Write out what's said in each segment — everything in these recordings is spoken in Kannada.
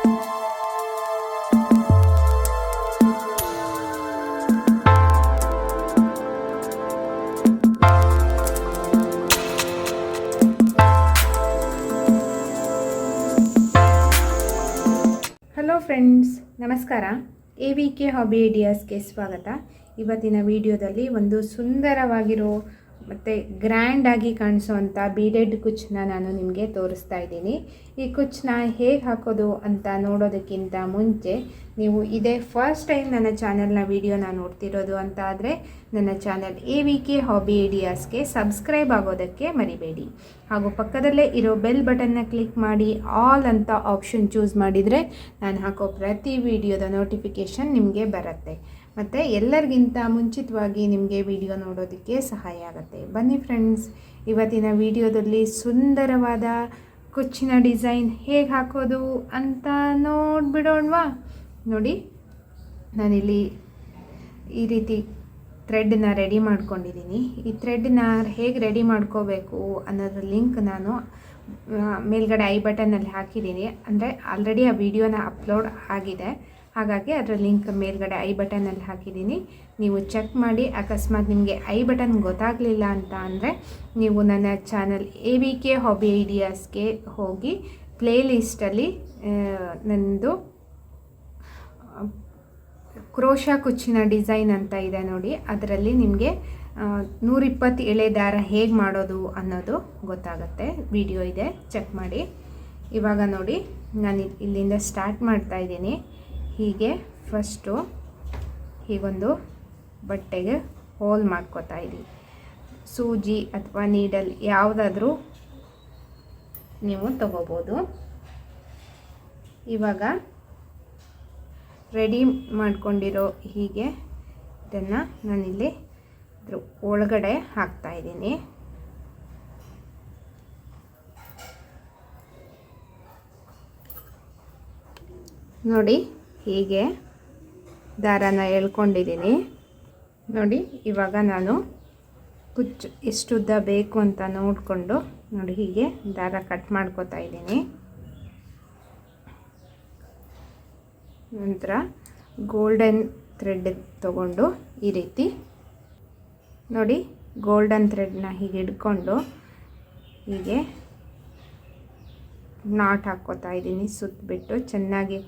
ಹಲೋ ಫ್ರೆಂಡ್ಸ್ ನಮಸ್ಕಾರ. ಎ ವಿ ಕೆ ಹಾಬಿ ಐಡಿಯಾಸ್ಗೆ ಸ್ವಾಗತ. ಇವತ್ತಿನ ವಿಡಿಯೋದಲ್ಲಿ ಒಂದು ಸುಂದರವಾಗಿರೋ ಮತ್ತು ಗ್ರ್ಯಾಂಡಾಗಿ ಕಾಣಿಸುವಂಥ ಬೀಡೆಡ್ ಕುಚ್ಚನ್ನ ನಾನು ನಿಮಗೆ ತೋರಿಸ್ತಾ ಇದ್ದೀನಿ. ಈ ಕುಚ್ಚನ್ನ ಹೇಗೆ ಹಾಕೋದು ಅಂತ ನೋಡೋದಕ್ಕಿಂತ ಮುಂಚೆ ನೀವು ಇದೇ ಫಸ್ಟ್ ಟೈಮ್ ನನ್ನ ಚಾನಲ್ನ ವೀಡಿಯೋನ ನೋಡ್ತಿರೋದು ಅಂತ ಆದರೆ ನನ್ನ channel A V K hobby ಐಡಿಯಾಸ್ಗೆ subscribe ಆಗೋದಕ್ಕೆ ಮರಿಬೇಡಿ. ಹಾಗೂ ಪಕ್ಕದಲ್ಲೇ ಇರೋ ಬೆಲ್ ಬಟನ್ನ ಕ್ಲಿಕ್ ಮಾಡಿ ಆಲ್ ಅಂತ ಆಪ್ಷನ್ ಚೂಸ್ ಮಾಡಿದರೆ ನಾನು ಹಾಕೋ ಪ್ರತಿ ವಿಡಿಯೋದ ನೋಟಿಫಿಕೇಷನ್ ನಿಮಗೆ ಬರುತ್ತೆ. ಮತ್ತು ಎಲ್ಲರಿಗಿಂತ ಮುಂಚಿತವಾಗಿ ನಿಮಗೆ ವಿಡಿಯೋ ನೋಡೋದಕ್ಕೆ ಸಹಾಯ ಆಗುತ್ತೆ. ಬನ್ನಿ ಫ್ರೆಂಡ್ಸ್ ಇವತ್ತಿನ ವಿಡಿಯೋದಲ್ಲಿ ಸುಂದರವಾದ ಕುಚ್ಚಿನ ಡಿಸೈನ್ ಹೇಗೆ ಹಾಕೋದು ಅಂತ ನೋಡಿಬಿಡೋಣವಾ? ನೋಡಿ, ನಾನಿಲ್ಲಿ ಈ ರೀತಿ ಥ್ರೆಡ್ನ ರೆಡಿ ಮಾಡ್ಕೊಂಡಿದ್ದೀನಿ. ಈ ಥ್ರೆಡ್ನ ಹೇಗೆ ರೆಡಿ ಮಾಡ್ಕೋಬೇಕು ಅನ್ನೋದ್ರ ಲಿಂಕ್ ನಾನು ಮೇಲ್ಗಡೆ ಐ ಬಟನಲ್ಲಿ ಹಾಕಿದ್ದೀನಿ. ಅಂದರೆ ಆಲ್ರೆಡಿ ಆ ವಿಡಿಯೋನ ಅಪ್ಲೋಡ್ ಆಗಿದೆ. ಹಾಗಾಗಿ ಅದರ ಲಿಂಕ್ ಮೇಲ್ಗಡೆ ಐ ಬಟನಲ್ಲಿ ಹಾಕಿದ್ದೀನಿ. ನೀವು ಚೆಕ್ ಮಾಡಿ, ಅಕಸ್ಮಾತ್ ನಿಮಗೆ ಐ ಬಟನ್ ಗೊತ್ತಾಗಲಿಲ್ಲ ಅಂತ ಅಂದರೆ ನೀವು ನನ್ನ channel A V K hobby ಐಡಿಯಾಸ್ಗೆ ಹೋಗಿ ಪ್ಲೇ ಲಿಸ್ಟಲ್ಲಿ ನನ್ನದು ಕ್ರೋಶ ಕುಚ್ಚಿನ ಡಿಸೈನ್ ಅಂತ ಇದೆ ನೋಡಿ. ಅದರಲ್ಲಿ ನಿಮಗೆ ನೂರಿಪ್ಪತ್ತು ಎಳೆ ದಾರ ಹೇಗೆ ಮಾಡೋದು ಅನ್ನೋದು ಗೊತ್ತಾಗುತ್ತೆ. ವಿಡಿಯೋ ಇದೆ, ಚೆಕ್ ಮಾಡಿ. ಇವಾಗ ನೋಡಿ ನಾನು ಇಲ್- ಇಲ್ಲಿಂದ ಸ್ಟಾರ್ಟ್ ಮಾಡ್ತಾ ಇದ್ದೀನಿ. ಹೀಗೆ ಫಸ್ಟು ಹೀಗೊಂದು ಬಟ್ಟೆಗೆ ಹೋಲ್ ಮಾಡ್ಕೋತಾ ಇದ್ದೀನಿ ಸೂಜಿ ಅಥವಾ ನೀಡಲ್ ಯಾವುದಾದ್ರೂ ನೀವು ತಗೋಬೋದು. ಇವಾಗ ರೆಡಿ ಮಾಡ್ಕೊಂಡಿರೋ ಹೀಗೆ ಇದನ್ನು ನಾನಿಲ್ಲಿ ಇದ್ರ ಒಳಗಡೆ ಹಾಕ್ತಾ ಇದ್ದೀನಿ. ನೋಡಿ ಹೀಗೆ ದಾರಾನ ಎಳ್ಕೊಂಡಿದ್ದೀನಿ. ನೋಡಿ, ಇವಾಗ ನಾನು ಕುಚ್ಚು ಎಷ್ಟು ಉದ್ದ ಬೇಕು ಅಂತ ನೋಡಿಕೊಂಡು ನೋಡಿ, ಹೀಗೆ ದಾರ ಕಟ್ ಮಾಡ್ಕೋತಾ ಇದ್ದೀನಿ. ನಂತರ ಗೋಲ್ಡನ್ ಥ್ರೆಡ್ ತಗೊಂಡು ಈ ರೀತಿ. ನೋಡಿ ಗೋಲ್ಡನ್ ಥ್ರೆಡ್ನ ಹೀಗೆ ಹಿಡ್ಕೊಂಡು ಹೀಗೆ ನಾಟ್ ಹಾಕ್ಕೋತಾ ಇದ್ದೀನಿ ಸುತ್ತಬಿಟ್ಟು ಚೆನ್ನಾಗಿ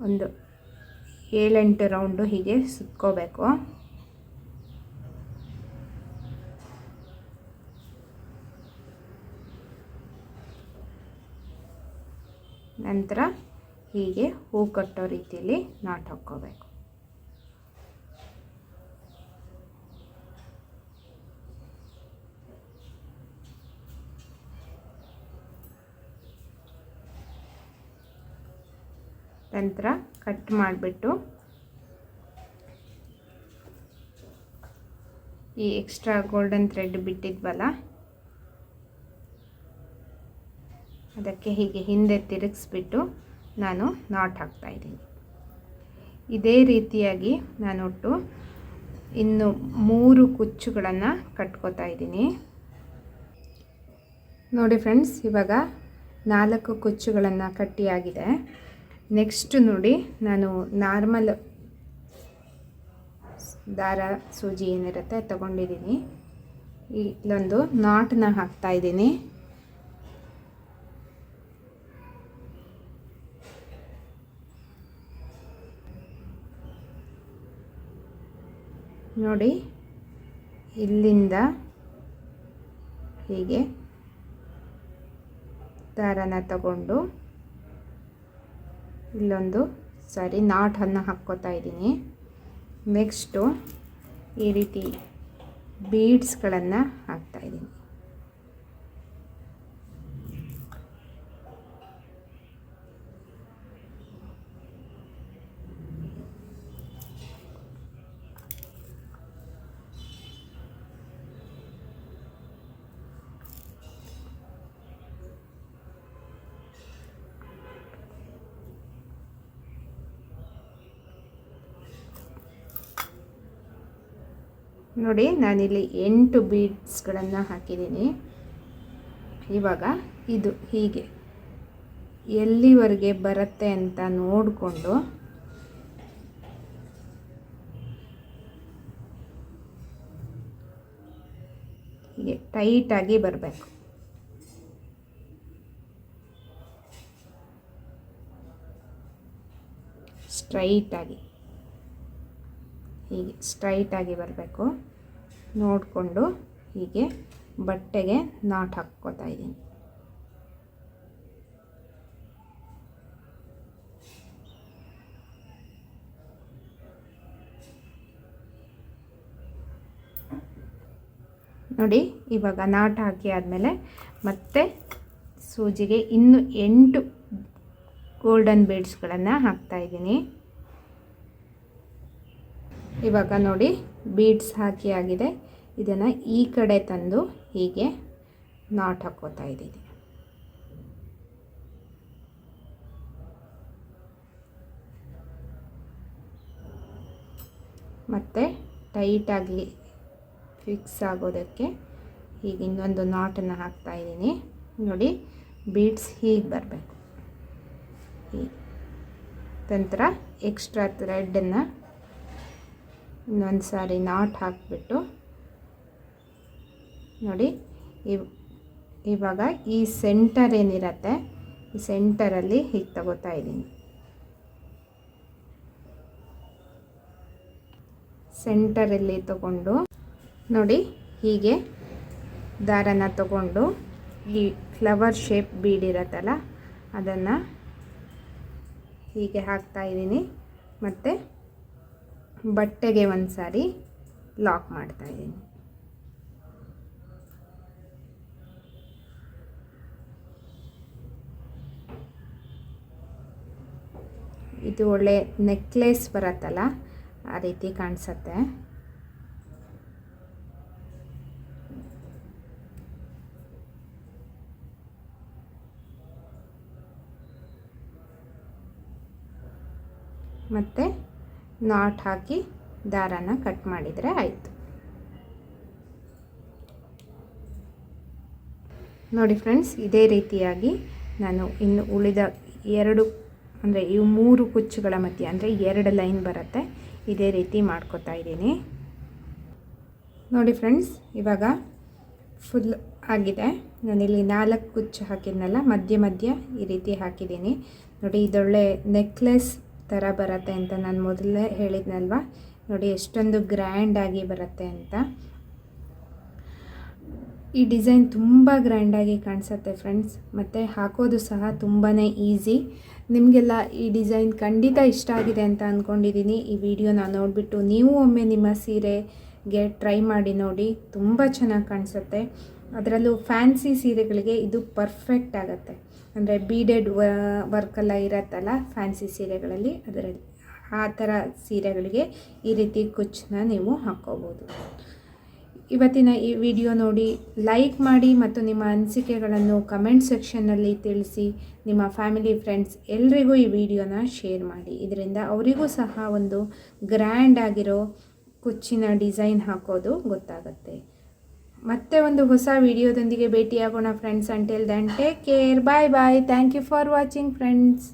ಒಂದು ಏಳೆಂಟು ರೌಂಡು ಹೀಗೆ ಸುತ್ಕೋಬೇಕು. ನಂತರ ಹೀಗೆ ಹೂ ಕಟ್ಟೋ ರೀತಿಯಲ್ಲಿ ನಾಟ್ ಹಾಕ್ಕೋಬೇಕು. ನಂತರ ಕಟ್ ಮಾಡಿಬಿಟ್ಟು ಈ ಎಕ್ಸ್ಟ್ರಾ ಗೋಲ್ಡನ್ ಥ್ರೆಡ್ ಬಿಟ್ಟಿದ್ವಲ್ಲ, ಅದಕ್ಕೆ ಹೀಗೆ ಹಿಂದೆ ತಿರುಗಿಸ್ಬಿಟ್ಟು ನಾನು ನಾಟ್ ಹಾಕ್ತಾ ಇದ್ದೀನಿ. ಇದೇ ರೀತಿಯಾಗಿ ನಾನೊಟ್ಟು ಇನ್ನು ಮೂರು ಕುಚ್ಚುಗಳನ್ನು ಕಟ್ಕೋತಾ ಇದ್ದೀನಿ. ನೋಡಿ ಫ್ರೆಂಡ್ಸ್ ಇವಾಗ ನಾಲ್ಕು ಕುಚ್ಚುಗಳನ್ನು ಕಟ್ಟಿಯಾಗಿದೆ. ನೆಕ್ಸ್ಟ್ ನೋಡಿ, ನಾನು ನಾರ್ಮಲ್ ದಾರ ಸೂಜಿ ಏನಿರುತ್ತೆ ತಗೊಂಡಿದ್ದೀನಿ ಇಲ್ಲೊಂದು ನಾಟನ್ನ ಹಾಕ್ತಾ ಇದ್ದೀನಿ. ನೋಡಿ, ಇಲ್ಲಿಂದ ಹೀಗೆ ದಾರನ ತಗೊಂಡು ಇಲ್ಲೊಂದು ಸಾರಿ ನಾಟನ್ನು ಹಾಕ್ಕೋತಾ ಇದ್ದೀನಿ. ನೆಕ್ಸ್ಟು ಈ ರೀತಿ ಬೀಡ್ಸ್ಗಳನ್ನು ಹಾಕ್ತಾ ನೋಡಿ, ನಾನಿಲ್ಲಿ ಎಂಟು ಬೀಡ್ಸ್ಗಳನ್ನು ಹಾಕಿದ್ದೀನಿ. ಇವಾಗ ಇದು ಹೀಗೆ. ಎಲ್ಲಿವರೆಗೆ ಬರುತ್ತೆ ಅಂತ ನೋಡಿಕೊಂಡು ಹೀಗೆ ಟೈಟಾಗಿ ಬರಬೇಕು. ಸ್ಟ್ರೈಟಾಗಿ. ಹೀಗೆ ಸ್ಟ್ರೈಟಾಗಿ ಬರಬೇಕು. ನೋಡಿಕೊಂಡು ಹೀಗೆ ಬಟ್ಟೆಗೆ ನಾಟ್ ಹಾಕ್ಕೋತಾ ಇದ್ದೀನಿ. ನೋಡಿ, ಇವಾಗ ನಾಟ್ ಹಾಕಿ ಆದಮೇಲೆ ಮತ್ತೆ ಸೂಜಿಗೆ ಇನ್ನು ಎಂಟು ಗೋಲ್ಡನ್ ಬೀಡ್ಸ್ಗಳನ್ನು ಹಾಕ್ತಾಯಿದ್ದೀನಿ ಇವಾಗ ನೋಡಿ ಬೀಡ್ಸ್ ಹಾಕಿ ಆಗಿದೆ. ಇದನ್ನು ಈ ಕಡೆ ತಂದು ಹೀಗೆ ನಾಟ್ ಹಾಕೋತಾ ಇದ್ದೀನಿ. ಮತ್ತು ಟೈಟಾಗಿ ಫಿಕ್ಸ್ ಆಗೋದಕ್ಕೆ ಈಗ ಇನ್ನೊಂದು ನಾಟನ್ನು ಹಾಕ್ತಾ ಇದ್ದೀನಿ. ನೋಡಿ ಬೀಡ್ಸ್ ಹೀಗೆ ಬರಬೇಕು. ಹೀಗೆ ನಂತರ ಎಕ್ಸ್ಟ್ರಾ ಥ್ರೆಡನ್ನು ಇನ್ನೊಂದು ಸಾರಿ ನಾಟ್ ಹಾಕಿಬಿಟ್ಟು ನೋಡಿ, ಇವ್, ಇವಾಗ ಈ ಸೆಂಟರ್ ಏನಿರತ್ತೆ, ಈ ಸೆಂಟರಲ್ಲಿ ಹೀಗೆ ತಗೋತಾ ಇದ್ದೀನಿ. ಸೆಂಟರಲ್ಲಿ ತಗೊಂಡು ನೋಡಿ, ಹೀಗೆ ದಾರನ ತಗೊಂಡು ಈ ಫ್ಲವರ್ ಶೇಪ್ ಬೀಡಿರತ್ತಲ್ಲ ಅದನ್ನು ಹೀಗೆ ಹಾಕ್ತಾ ಇದ್ದೀನಿ. ಮತ್ತು ಬಟ್ಟೆಗೆ ಒಂದು ಸಾರಿ ಲಾಕ್ ಮಾಡ್ತಾ ಇದ್ದೀನಿ. ಇದು ಒಳ್ಳೆ ನೆಕ್ಲೆಸ್ ಬರುತ್ತಲ್ಲ ಆ ರೀತಿ ಕಾಣಿಸತ್ತೆ. ಮತ್ತು ನಾಟ್ ಹಾಕಿ ದಾರಾನ ಕಟ್ ಮಾಡಿದರೆ ಆಯಿತು. ನೋಡಿ ಫ್ರೆಂಡ್ಸ್ ಇದೇ ರೀತಿಯಾಗಿ ನಾನು ಇನ್ನು ಉಳಿದ ಎರಡು, ಅಂದರೆ ಇವು ಮೂರು ಕುಚ್ಚುಗಳ ಮಧ್ಯೆ, ಅಂದರೆ ಎರಡು ಲೈನ್ ಬರುತ್ತೆ. ಇದೇ ರೀತಿ ಮಾಡ್ಕೋತಾ ಇದ್ದೀನಿ. ನೋಡಿ ಫ್ರೆಂಡ್ಸ್ ಇವಾಗ ಫುಲ್ ಆಗಿದೆ. ನಾನಿಲ್ಲಿ ನಾಲ್ಕು ಕುಚ್ಚು ಹಾಕಿದ್ನಲ್ಲ, ಮಧ್ಯ ಮಧ್ಯ ಈ ರೀತಿ ಹಾಕಿದ್ದೀನಿ. ನೋಡಿ, ಇದೊಳ್ಳೆ ನೆಕ್ಲೆಸ್ ಥರ ಬರುತ್ತೆ ಅಂತ ನಾನು ಮೊದಲೇ ಹೇಳಿದ್ನಲ್ವ? ನೋಡಿ ಎಷ್ಟೊಂದು ಗ್ರ್ಯಾಂಡಾಗಿ ಬರುತ್ತೆ ಅಂತ. ಈ ಡಿಸೈನ್ ತುಂಬ ಗ್ರ್ಯಾಂಡಾಗಿ ಕಾಣಿಸುತ್ತೆ ಫ್ರೆಂಡ್ಸ್. ಮತ್ತು ಹಾಕೋದು ಸಹ ತುಂಬಾ ಈಸಿ. ನಿಮಗೆಲ್ಲ ಈ ಡಿಸೈನ್ ಖಂಡಿತ ಇಷ್ಟ ಆಗಿದೆ ಅಂತ ಅಂದ್ಕೊಂಡಿದ್ದೀನಿ ಈ ವಿಡಿಯೋನ ನೋಡಿಬಿಟ್ಟು ನೀವು ಒಮ್ಮೆ ನಿಮ್ಮ ಸೀರೆಗೆ ಟ್ರೈ ಮಾಡಿ ನೋಡಿ. ತುಂಬ ಚೆನ್ನಾಗಿ ಕಾಣಿಸುತ್ತೆ. ಅದರಲ್ಲೂ ಫ್ಯಾನ್ಸಿ ಸೀರೆಗಳಿಗೆ ಇದು ಪರ್ಫೆಕ್ಟ್ ಆಗುತ್ತೆ. ಅಂದರೆ ಬೀಡೆಡ್ ವರ್ಕೆಲ್ಲ ಇರತ್ತಲ್ಲ ಫ್ಯಾನ್ಸಿ ಸೀರೆಗಳಲ್ಲಿ ಅದರಲ್ಲಿ ಆ ಥರ ಸೀರೆಗಳಿಗೆ ಈ ರೀತಿ ಕುಚ್ಚನ್ನ ನೀವು ಹಾಕ್ಕೋಬೋದು. ಇವತ್ತಿನ ಈ ವಿಡಿಯೋ ನೋಡಿ ಲೈಕ್ ಮಾಡಿ ಮತ್ತು ನಿಮ್ಮ ಅನಿಸಿಕೆಗಳನ್ನು ಕಮೆಂಟ್ ಸೆಕ್ಷನ್ನಲ್ಲಿ ತಿಳಿಸಿ ನಿಮ್ಮ ಫ್ಯಾಮಿಲಿ ಫ್ರೆಂಡ್ಸ್ ಎಲ್ರಿಗೂ ಈ ವಿಡಿಯೋನ ಶೇರ್ ಮಾಡಿ. ಇದರಿಂದ ಅವರಿಗೂ ಸಹ ಒಂದು ಗ್ರ್ಯಾಂಡ್ ಆಗಿರೋ ಕುಚ್ಚಿನ ಡಿಸೈನ್ ಹಾಕೋದು ಗೊತ್ತಾಗುತ್ತೆ. ಮತ್ತೆ ಒಂದು ಹೊಸ ವಿಡಿಯೋದೊಂದಿಗೆ ಭೇಟಿಯಾಗೋಣ friends until then take care bye bye thank you for watching friends